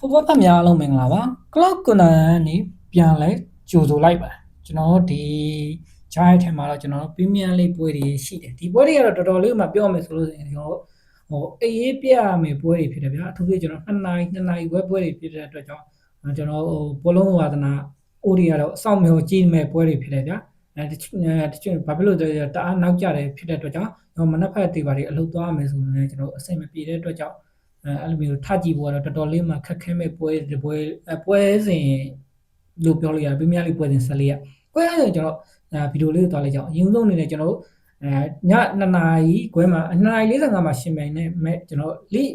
ဖူဘောဖတ်များအားလုံးမင်္ဂလာပါ Cloud Corner ကနေပြန်လဲကြိုဆိုလိုက်ပါကျွန်တော်တို့ဒီ Jai ထဲမှာတော့ကျွန်တော်တို့ Premium လေးပွဲတွေရှိတယ်ဒီပွဲတွေကတော့တော်တော်လေးမှပြောရမယ်ဆိုလို့ရှိရင်ကျွန်တော်တို့ဟိုအေးအေးပြရမယ်ပွဲတွေဖြစ်တယ်ဗျာအထူးသဖြင့်ကျွန်တော်2နာရီ2နာရီပွဲပွဲတွေဖြစ်တဲ့အတွက်ကြောင့်ကျွန်တော်ဟိုဘောလုံးဝါသနာအိုဒီကတော့အဆောင်မျိုးကြီးမဲ့ပွဲတွေဖြစ်တယ်ဗျာအဲတချို့တချို့ဘာဖြစ်လို့လဲတအားနောက်ကျတယ်ဖြစ်တဲ့အတွက်ကြောင့်ကျွန်တော်မနက်ဖက်တေးပါတွေအလုပ်သွားမယ်ဆိုရင်လည်းကျွန်တော်အစိမ့်မပြေတဲ့အတွက်ကြောင့် အဲအဲ့လိုမျိုးထကြည့်ဖို့ကတော့တော်တော်လေးမှခက်ခဲမဲ့ပွဲဒီပွဲပွဲစဉ်လို့ပြောလို့ရတယ်ပြင်းပြလေးပွဲစဉ်14ရက်ပွဲအဲ့ဆိုကျွန်တော်ဗီဒီယိုလေးကိုသွားလိုက်ကြအောင်အရင်ဆုံးအနေနဲ့ကျွန်တော်တို့အဲည2နာရီခွဲမှာ2နာရီ45မှာရှင်မြိုင်နဲ့မဲ့ကျွန်တော် Lead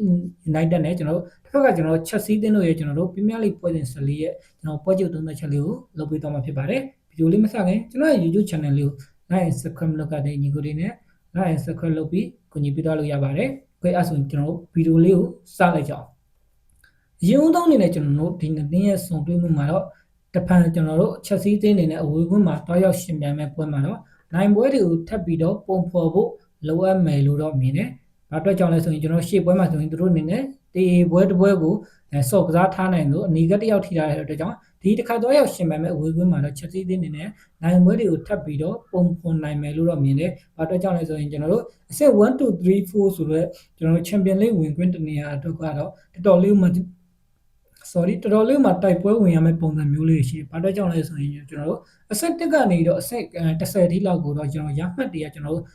United နဲ့ကျွန်တော်တို့တစ်ဖက်ကကျွန်တော်ချက်စီးတင်းတို့ရဲ့ကျွန်တော်တို့ Premier League ပွဲစဉ်14ရဲ့ကျွန်တော်ပွဲချုပ်သုံးသက်ချက်လေးကိုလုပ်ပေးသွားမှာဖြစ်ပါတယ်ဗီဒီယိုလေးမစခင်ကျွန်တော်ရဲ့ YouTube channel လေးကို like and subscribe လုပ်တဲ့ညီကိုတွေနဲ့ like and subscribe လုပ်ပြီးကိုညီပြသွားလို့ရပါတယ် ခွဲအဲ့ဆိုရင်ကျွန်တော်တို့ဗီဒီယိုလေးကိုစလိုက်ကြအောင်အရင်ဆုံးအနေနဲ့ကျွန်တော်တို့ဒီနေ့တင်းရဲ့စုံတွဲမှုမှာတော့တဖန်ကျွန်တော်တို့ချက်စီးတင်းနေနဲ့အဝေးကွင်းမှာတွားရောက်ရှင်ပြန်မဲ့ပွဲမှာတော့နိုင်ပွဲတွေကိုထပ်ပြီးတော့ပုံဖော်ဖို့လိုအပ်မယ်လို့တော့မြင်တယ်။ဘာအတွက်ကြောင့်လဲဆိုရင်ကျွန်တော်ရှေ့ပွဲမှာဆိုရင်တို့အနေနဲ့ ဒီပွဲတစ်ပွဲကိုစော့ကစားထားနိုင်လို့အနီကတယောက်ထိထားတဲ့အတွက်ကြောင့်ဒီတစ်ခါတော့ရောက်ရှင်ပြန်မဲ့အဝေးကွင်းမှာတော့ချက်စီးတင်းနေနဲ့နိုင်ပွဲတွေကိုထပ်ပြီးတော့ပုံဖော်နိုင်မယ်လို့တော့မြင်တယ်။ဘာအတွက်ကြောင့်လဲဆိုရင်ကျွန်တော်တို့အဆင့်1 2 3 4ဆိုတော့ကျွန်တော်တို့ချန်ပီယံလိဝင်ခွင့်တနေရာအတွက်ကတော့တော်တော်လေးမှ sorry တော်တော်လေးမှတိုက်ပွဲဝင်ရမယ့်ပုံစံမျိုးလေးရှိတယ်။ဘာအတွက်ကြောင့်လဲဆိုရင်ကျွန်တော်တို့အဆင့်1ကနေတော့အဆင့်30ထိလောက်ကိုတော့ကျွန်တော်ရမှတ်တရကျွန်တော်တို့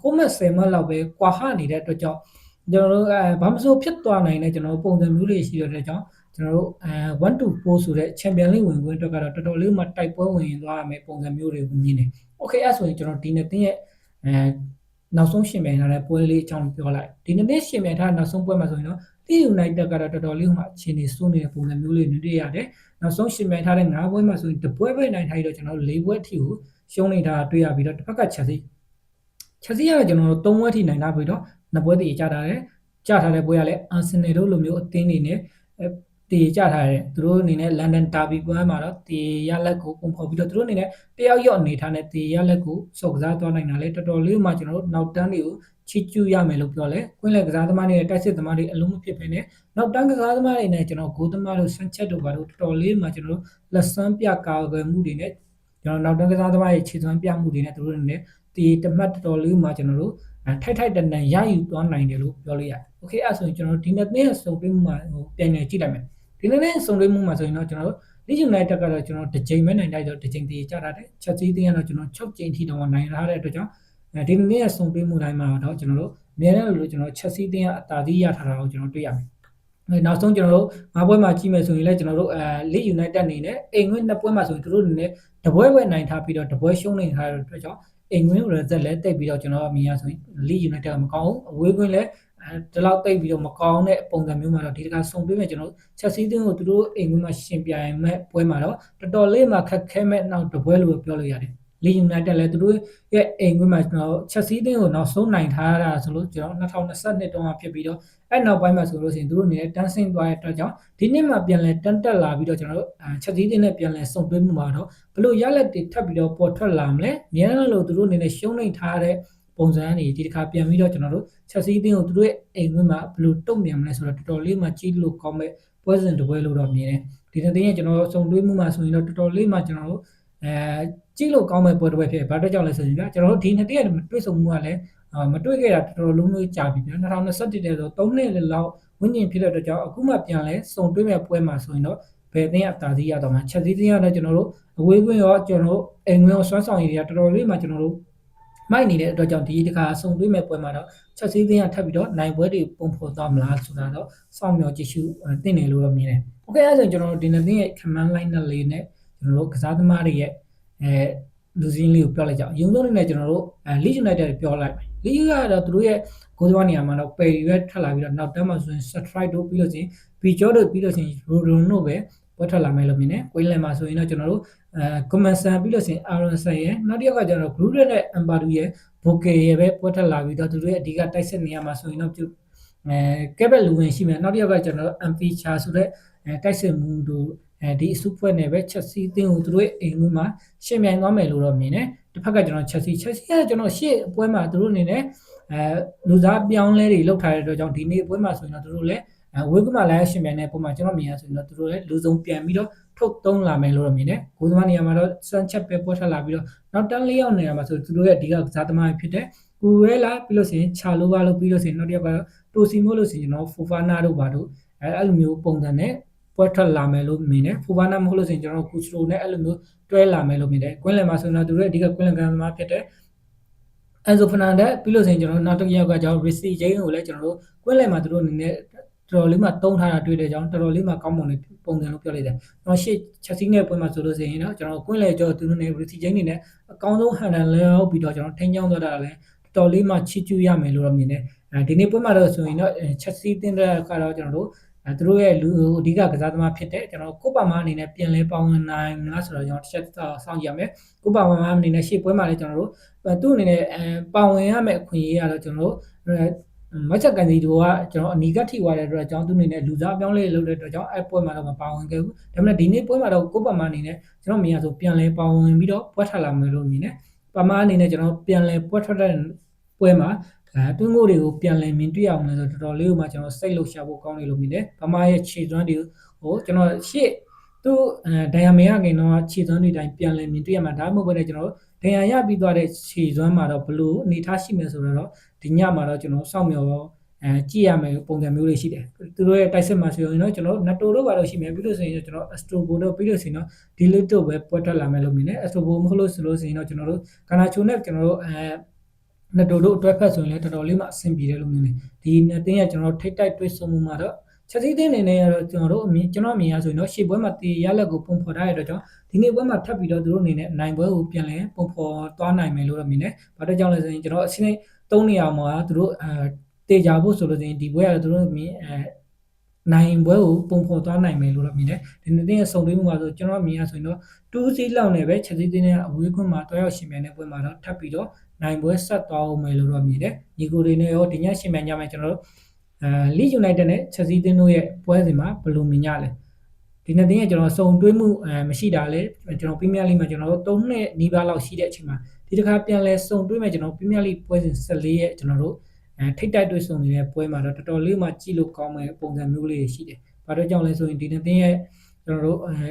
9မှတ်10မှတ်လောက်ပဲကွာဟနေတဲ့အတွက်ကြောင့် ကျွန်တော်တို့အဲဘာမဆိုဖြစ်သွားနိုင်တဲ့ကျွန်တော်တို့ပုံစံမျိုးလေးရှိတဲ့အတွက်ကြောင့်ကျွန်တော်တို့အဲ1 to 4ဆိုတဲ့ champion league ဝင်ခွင့်အတွက်ကတော့တော်တော်လေးမှတိုက်ပွဲဝင်သွားရမယ့်ပုံစံမျိုးတွေကိုမြင်တယ်။ Okay အဲ့ဆိုရင်ကျွန်တော်ဒီနေ့တင်းရဲ့အဲနောက်ဆုံးရှင်မြန်ထားတဲ့ပွဲလေးအကြောင်းပြောလိုက်ဒီနေ့ရှင်မြန်ထားတဲ့နောက်ဆုံးပွဲမှာဆိုရင်တော့တီ United ကတော့တော်တော်လေးမှအခြေအနေစိုးနေတဲ့ပုံစံမျိုးလေးတွေတွေ့ရတယ်နောက်ဆုံးရှင်မြန်ထားတဲ့9ပွဲမှာဆိုရင်တပွဲပဲနိုင်ထားပြီးတော့ကျွန်တော်တို့၄ပွဲအထိကိုရှုံးနေတာတွေ့ရပြီးတော့တစ်ဖက်ကချက်စီချက်စီကတော့ကျွန်တော်တို့၃ပွဲအထိနိုင်ထားပြီးတော့ နှစ်ပွဲတည်ကြတာတယ်ကြထားတဲ့ပွဲကလည်းအာဆင်နယ်တို့လိုမျိုးအသင်းတွေနဲ့တည်ကြထားတယ်သူတို့အနေနဲ့လန်ဒန်တာဘီပွဲမှာတော့တည်ရလက်ကိုပုံဖော်ပြီးတော့သူတို့အနေနဲ့တယောက်ယောက်အနေထားနဲ့တည်ရလက်ကိုစော့ကစားသွားနိုင်တာလေတော်တော်လေးမှကျွန်တော်တို့နောက်တန်းတွေကိုချီကျူးရမယ်လို့ပြောလဲကွင်းလက်ကစားသမားတွေနဲ့တိုက်စစ်သမားတွေအလုံးမဖြစ်ဖ ೇನೆ နောက်တန်းကစားသမားတွေနဲ့ကျွန်တော်ဂိုးသမားတို့ဆန်ချက်တို့ဘာလို့တော်တော်လေးမှကျွန်တော်တို့လက်စွမ်းပြကာကွယ်မှုတွေနဲ့ကျွန်တော်နောက်တန်းကစားသမားရဲ့ခြေစွမ်းပြမှုတွေနဲ့သူတို့အနေနဲ့ဒီတမတ်တော်တော်လေးမှကျွန်တော်တို့ ထိုက်ထိုက်တန်တန်ရယူသွားနိုင်တယ်လို့ပြောလို့ရတယ်။ Okay အဲ့ဆိုရင်ကျွန်တော်ဒီနေ့နေ့စုံပေးမှုမှာဟိုပြန်နေကြည့်လိုက်မယ်။ဒီနေ့နေ့စုံပေးမှုမှာဆိုရင်တော့ကျွန်တော်တို့ Leeds United ကတော့ကျွန်တော်တစ်ချိန်ပဲနိုင်တိုက်တော့တစ်ချိန်တည်ကြတာတဲ့။ Chelsea တင်းကတော့ကျွန်တော်6ချိန်ထိတော့နိုင်ထားတဲ့အတွက်ကြောင့်ဒီနေ့နေ့စုံပေးမှုတိုင်းမှာတော့ကျွန်တော်တို့အများနဲ့လို့ကျွန်တော် Chelsea တင်းကအတားသီးရထားတာကိုကျွန်တော်တွေ့ရမယ်။နောက်ဆုံးကျွန်တော်တို့ငါးပွဲမှာကြီးမယ်ဆိုရင်လည်းကျွန်တော်တို့အဲ Leeds United အနေနဲ့အိမ်ဝင်းနှစ်ပွဲမှာဆိုရင်တို့အနေနဲ့တပွဲပဲနိုင်ထားပြီးတော့တပွဲရှုံးနေထားတဲ့အတွက်ကြောင့် အိမ်ဝင်း result လည်းတိတ်ပြီးတော့ကျွန်တော်အမြင်ရဆိုရင် Leeds United ကမကောင်းဘူးအဝေးကွင်းလည်းဒီလောက်တိတ်ပြီးတော့မကောင်းတဲ့ပုံစံမျိုးမှာတော့ဒီတခါစုံပေးမယ်ကျွန်တော် Chelsea တင်းကိုသူတို့အိမ်ဝင်းမှာရှင်ပြိုင်မဲ့ပွဲမှာတော့တော်တော်လေးမှခက်ခဲမဲ့နောက်တပွဲလို့ပြောလို့ရတယ် လီယူနိုက်တက်လည်းသူတို့ရဲ့အိမ်ကွင်းမှာကျွန်တော်ချက်စီးတင်းကိုနောက်ဆုံးနိုင်ထားတာဆိုလို့ကျွန်တော်2022တုန်းကဖြစ်ပြီးတော့အဲ့နောက်ပိုင်းမှာဆိုလို့ရှိရင်သူတို့အနေနဲ့တန်းဆင်းသွားတဲ့အတွက်ကြောင့်ဒီနှစ်မှာပြန်လဲတန်းတက်လာပြီးတော့ကျွန်တော်တို့ချက်စီးတင်းနဲ့ပြန်လဲစုံတွဲမှုမှာတော့ဘလို့ရလက်တွေထပ်ပြီးတော့ပေါ်ထွက်လာမလဲမြဲလို့သူတို့အနေနဲ့ရှုံးနေထားတဲ့ပုံစံအနေဒီတစ်ခါပြန်ပြီးတော့ကျွန်တော်တို့ချက်စီးတင်းကိုသူတို့ရဲ့အိမ်ကွင်းမှာဘလို့တုံ့ပြန်မလဲဆိုတော့တော်တော်လေးမှကြီးလို့ကောင်းမဲ့ပွဲစဉ်တစ်ပွဲလို့တော့မြင်တယ်ဒီတဲ့တင်းရဲ့ကျွန်တော်စုံတွဲမှုမှာဆိုရင်တော့တော်တော်လေးမှကျွန်တော်တို့ အဲကြည့်လို့ကောင်းမဲ့ပွဲတစ်ပွဲဖြစ်ဘာအတွက်ကြောင့်လဲဆိုရင်ကကျွန်တော်တို့ဒီနှစ်တည့်တွေ့ဆုံမှုကလည်းမတွေ့ခဲ့တာတော်တော်လုံးလုံးကြာပြီဗျာ2021တည်းဆို3နှစ်လောက်ဝင်းကျင်ဖြစ်တဲ့အတွက်ကြောင့်အခုမှပြန်လဲစုံတွေ့မဲ့ပွဲမှာဆိုရင်တော့ဘယ်တင်းအတားစီးရတော့မှချက်စည်းတင်းရတော့ကျွန်တော်တို့အဝေးကွင်းရောကျွန်တော်တို့အိမ်ကွင်းရောစွမ်းဆောင်ရည်တွေကတော်တော်လေးမှကျွန်တော်တို့မိုက်နေတဲ့အတွက်ကြောင့်ဒီတစ်ခါစုံတွေ့မဲ့ပွဲမှာတော့ချက်စည်းတင်းရထပ်ပြီးတော့နိုင်ပွဲတွေပုံဖော်သွားမလားဆိုတာတော့စောင့်မျှော်ကြည့်ရှုတင်နေလို့တော့မြင်တယ်။ Okay အဲဆိုရင်ကျွန်တော်တို့ဒီနေ့တင်းရဲ့ command line နဲ့လေးနဲ့ ကျွန်တော်တို့ကစားသမားတွေရဲ့အဲလူစင်းလေးကိုပြောလိုက်ကြအောင်အရင်ဆုံးအနေနဲ့ကျွန်တော်တို့အဲ Leeds United ပြောလိုက်မယ် Leeds ကတော့သူတို့ရဲ့ဂိုးသွားနေရာမှာတော့ပယ်ရွက်ထွက်လာပြီးတော့နောက်တန်းမှာဆိုရင် Strike တို့ပြီးလို့ချင်း Bijo တို့ပြီးလို့ချင်း Rodon တို့ပဲပွဲထွက်လာမယ်လို့မြင်တယ်။ Queenland မှာဆိုရင်တော့ကျွန်တော်တို့အဲ Commerson ပြီးလို့ချင်း Aaron Sen ရဲ့နောက်တစ်ယောက်ကကျွန်တော် Group နဲ့ Ampadu ရဲ့ Bouquet ရဲ့ပဲပွဲထွက်လာပြီးတော့သူတို့ရဲ့အဓိကတိုက်စစ်နေရာမှာဆိုရင်တော့ပြုအဲကဲဘက်လူဝင်ရှိမယ်နောက်တစ်ယောက်ကကျွန်တော်တို့ MP Cha ဆိုတဲ့အဲတိုက်စစ်မှုတို့ အဲဒီအစုဖွဲ့နဲ့ပဲချက်စီအသင်းကိုသူတို့ရဲ့အိမ်ဝင်မှာရှင်းမြိုင်သွားမယ်လို့တော့မြင်တယ်တစ်ဖက်ကကျွန်တော်ချက်စီချက်စီကကျွန်တော်ရှေ့အပွဲမှာသူတို့အနေနဲ့အဲလူသားပြောင်းလဲတွေလောက်ထားတဲ့အတွက်ကြောင့်ဒီနေ့အပွဲမှာဆိုရင်တော့သူတို့လည်းအဲဝေးကမှလည်းရှင်မြန်တဲ့ပုံမှာကျွန်တော်မြင်ရဆိုရင်တော့သူတို့လည်းလူစုံပြန်ပြီးတော့ထုတ်သုံးလာမယ်လို့တော့မြင်တယ်ကိုသမားနေရာမှာတော့စမ်းချက်ပဲပေါ်ထွက်လာပြီးတော့နောက်တန်းလေးယောက်နေရာမှာဆိုသူတို့ရဲ့အဓိကကစားသမားဖြစ်တဲ့ကူရဲလာပြီးလို့ဆိုရင်ချာလိုပါလို့ပြီးလို့ဆိုရင်နောက်တစ်ယောက်ကတော့တိုစီမို့လို့ဆိုရင်ကျွန်တော်ဖိုဖာနာတို့ပါတို့အဲအဲ့လိုမျိုးပုံစံနဲ့ ပွဲထွက်လာမယ်လို့မြင်တယ်ဖိုဖာနာမဟုတ်လို့ဆိုရင်ကျွန်တော်ကူစရိုနဲ့အဲ့လိုမျိုးတွဲလာမယ်လို့မြင်တယ်ကွင်းလယ်မှာဆိုရင်တော့သူတို့ရဲ့အဓိကကွင်းလယ်ကံသမားဖြစ်တဲ့အန်ဆိုဖာနန်ဒက်ပြီးလို့ဆိုရင်ကျွန်တော်နောက်တစ်ယောက်ကကျွန်တော် Risi Jane ကိုလည်းကျွန်တော်တို့ကွင်းလယ်မှာသူတို့အနေနဲ့တော်တော်လေးမှတုံးထားတာတွေ့တဲ့ကြောင်းတော်တော်လေးမှကောင်းမွန်တဲ့ပုံစံလို့ပြောလိုက်တယ်။ကျွန်တော်ရှေ့ချက်စီးနဲ့ပွဲမှာဆိုလို့ဆိုရင်တော့ကျွန်တော်ကွင်းလယ်ကျော်သူတို့နဲ့ Risi Jane နေနဲ့အကောင်းဆုံးဟန်ဒန်လဲဟုတ်ပြီးတော့ကျွန်တော်ထိန်းချောင်းသွားတာလည်းတော်တော်လေးမှချီကျူးရမယ်လို့တော့မြင်တယ်။အဲဒီနေ့ပွဲမှာတော့ဆိုရင်တော့ချက်စီးတင်တဲ့ကတော့ကျွန်တော်တို့ အဲသူတို့ရဲ့လူအဓိကကစားသမားဖြစ်တဲ့ကျွန်တော်ကိုပါမာအနေနဲ့ပြန်လဲပေါဝင်နိုင်မလားဆိုတော့ကျွန်တော်တစ်ချက်စောင့်ကြည့်ရမယ်ကိုပါမာအနေနဲ့ရှေ့ပွဲမှာလည်းကျွန်တော်တို့သူ့အနေနဲ့အဲပါဝင်ရမယ့်အခွင့်အရေးကတော့ကျွန်တော်တို့မချက်ကန်စီတို့ကကျွန်တော်အနီကထိသွားတဲ့အတွက်ကြောင့်သူ့အနေနဲ့လူစားပြောင်းလဲလုပ်တဲ့အတွက်ကြောင့်အဲပွဲမှာတော့မပါဝင်ခဲ့ဘူးဒါပေမဲ့ဒီနေ့ပွဲမှာတော့ကိုပါမာအနေနဲ့ကျွန်တော်မြင်ရဆိုပြန်လဲပါဝင်ပြီးတော့ပွဲထွက်လာမယ်လို့မြင်တယ်ပါမာအနေနဲ့ကျွန်တော်ပြန်လဲပွဲထွက်တဲ့ပွဲမှာ အဲတွင်းကိုတွေကိုပြန်လည်မြင်တွေ့အောင်လဲဆိုတော့တော်တော်လေးကိုမှကျွန်တော်စိတ်လှုပ်ရှားဖို့ကောင်းတယ်လို့မြင်တယ်ဗမာရဲ့ခြေသွမ်းတွေကိုကျွန်တော်ရှေ့သူအဲဒိုင်ယာမေရခင်တော့ခြေသွမ်းတွေတိုင်းပြန်လည်မြင်တွေ့ရမှာဒါမှမဟုတ်ဘဲနဲ့ကျွန်တော်ဒိုင်ယာရပြီးသွားတဲ့ခြေသွမ်းမှာတော့ဘလို့အနေထားရှိမယ်ဆိုတော့ဒီညမှာတော့ကျွန်တော်စောင့်မျှော်အဲကြည့်ရမယ်ပုံစံမျိုးလေးရှိတယ်သူတို့ရဲ့တိုက်စစ်မှာဆိုရင်တော့ကျွန်တော်နတိုတို့ပါတော့ရှိမယ်ပြီးလို့ဆိုရင်ကျွန်တော်အစတိုဘိုတို့ပြီးလို့ဆိုရင်တော့ဒီလစ်တို့ပဲပွက်ထွက်လာမယ်လို့မြင်တယ်အစတိုဘိုမဟုတ်လို့ဆိုလို့ဆိုရင်တော့ကျွန်တော်တို့ကနာချိုနဲ့ကျွန်တော်တို့အဲ နှစ်တိုတို့အတွက်ဖက်ဆိုရင်လည်းတော်တော်လေးမှအဆင်ပြေတယ်လို့မြင်တယ်ဒီနှစ်တင်းကကျွန်တော်ထိတ်တိုက်တွေးဆုံမှုမှာတော့ချက်စီးတင်းနေနေရတော့ကျွန်တော်တို့အမြင်ကျွန်တော်အမြင်ရဆိုရင်တော့ရှေ့ပွဲမှာတေရလက်ကိုပုံဖော်ထားရတဲ့အတွက်ကြောင့်ဒီနေ့ပွဲမှာထပ်ပြီးတော့သူတို့အနေနဲ့နိုင်ပွဲကိုပြန်လဲပုံဖော်သွားနိုင်မယ်လို့တော့မြင်တယ်။ဘာလို့ကြောင့်လဲဆိုရင်ကျွန်တော်အစင်းသုံးနေရာမှာသူတို့အဲတေကြဖို့ဆိုလို့ဆိုရင်ဒီပွဲကသူတို့မြင်အဲနိုင်ပွဲကိုပုံဖော်သွားနိုင်မယ်လို့တော့မြင်တယ်။ဒီနေ့တင်းရဲ့စုံသွင်းမှုမှာဆိုကျွန်တော်မြင်ရဆိုရင်တော့2စီးလောက်နဲ့ပဲချက်စီးတင်းရဲ့အဝေးခွင့်မှာတွဲရောက်ရှင်မြန်တဲ့ပွဲမှာတော့ထပ်ပြီးတော့ နိုင်ပွဲဆက်သွားအောင်မယ်လို့တော့မြင်တယ်။ညီကိုတွေနဲ့ရောဒီညရှင်မြန်ကြမယ်ကျွန်တော်တို့အဲလီယူနိုက်တက်နဲ့ချက်စီးတင်းတို့ရဲ့ပွဲစဉ်မှာဘယ်လိုမြင်ကြလဲ။ဒီနေ့တင်းရဲ့ကျွန်တော်စုံတွဲမှုအဲမရှိတာလေကျွန်တော်ပရီးမီးယားလိမှာကျွန်တော်တို့3နှစ်နီးပါးလောက်ရှိတဲ့အချိန်မှာဒီတစ်ခါပြန်လဲစုံတွဲမယ်ကျွန်တော်ပရီးမီးယားလိပွဲစဉ်14ရဲ့ကျွန်တော်တို့အဲထိတ်တိုက်တွေ့ဆုံနေတဲ့ပွဲမှာတော့တော်တော်လေးမှကြည့်လို့ကောင်းမဲ့ပုံစံမျိုးလေးရှိတယ်။ဘာလို့ကြောင့်လဲဆိုရင်ဒီနေ့တင်းရဲ့ကျွန်တော်တို့အဲ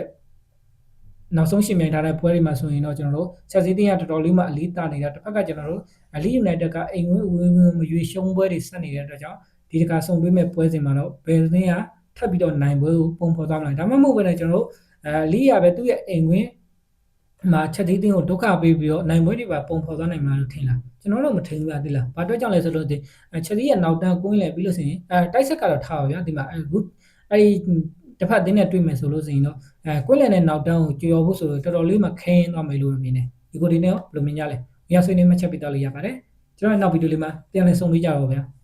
နောက်ဆုံးရှင်မြိုင်ထားတဲ့ပွဲတွေမှာဆိုရင်တော့ကျွန်တော်တို့ချက်စီးတင်းကတော်တော်လေးမှအလေးတာနေတာတစ်ဖက်ကကျွန်တော်တို့အလီယူနိုက်တက်ကအိမ်ဝင်ဝင်ဝင်မရွေရှုံးပွဲတွေဆက်နေတဲ့အတွက်ကြောင့်ဒီတခါဆုံတွေ့မဲ့ပွဲစဉ်မှာတော့ဘယ်တင်းကထပ်ပြီးတော့နိုင်ပွဲကိုပုံဖော်သွားမလားဒါမှမဟုတ်ပဲねကျွန်တော်တို့အဲလီရပဲသူ့ရဲ့အိမ်ဝင်မှာချက်သေးတင်းကိုဒုက္ခပေးပြီးတော့နိုင်ပွဲတွေပါပုံဖော်သွားနိုင်မှာလို့ထင်လားကျွန်တော်တော့မထင်ဘူးဗျာတိလားဘာအတွက်ကြောင့်လဲဆိုတော့ဒီချက်သေးရဲ့နောက်တန်းကွင်းလဲပြီးလို့ဆိုရင်အဲတိုက်ဆက်ကတော့ထားပါဗျာဒီမှာအခုအဲဒီ တစ်ဖက်တင်းနဲ့တွေ့မယ်ဆိုလို့ဆိုရင်တော့အဲကွင်းလန်နဲ့နောက်တန်းကိုကြော်ဖို့ဆိုတော့တော်တော်လေးမှခင်းသွားမယ်လို့မြင်တယ်ဒီကိုဒီနဲ့ဘယ်လိုမြင်ကြလဲ။ရဆွေးနွေးမှချက်ပြတော့လို့ရပါတယ်။ကျွန်တော်နောက်ဗီဒီယိုလေးမှာပြန်လည်ဆုံတွေ့ကြပါဦးဗျာ။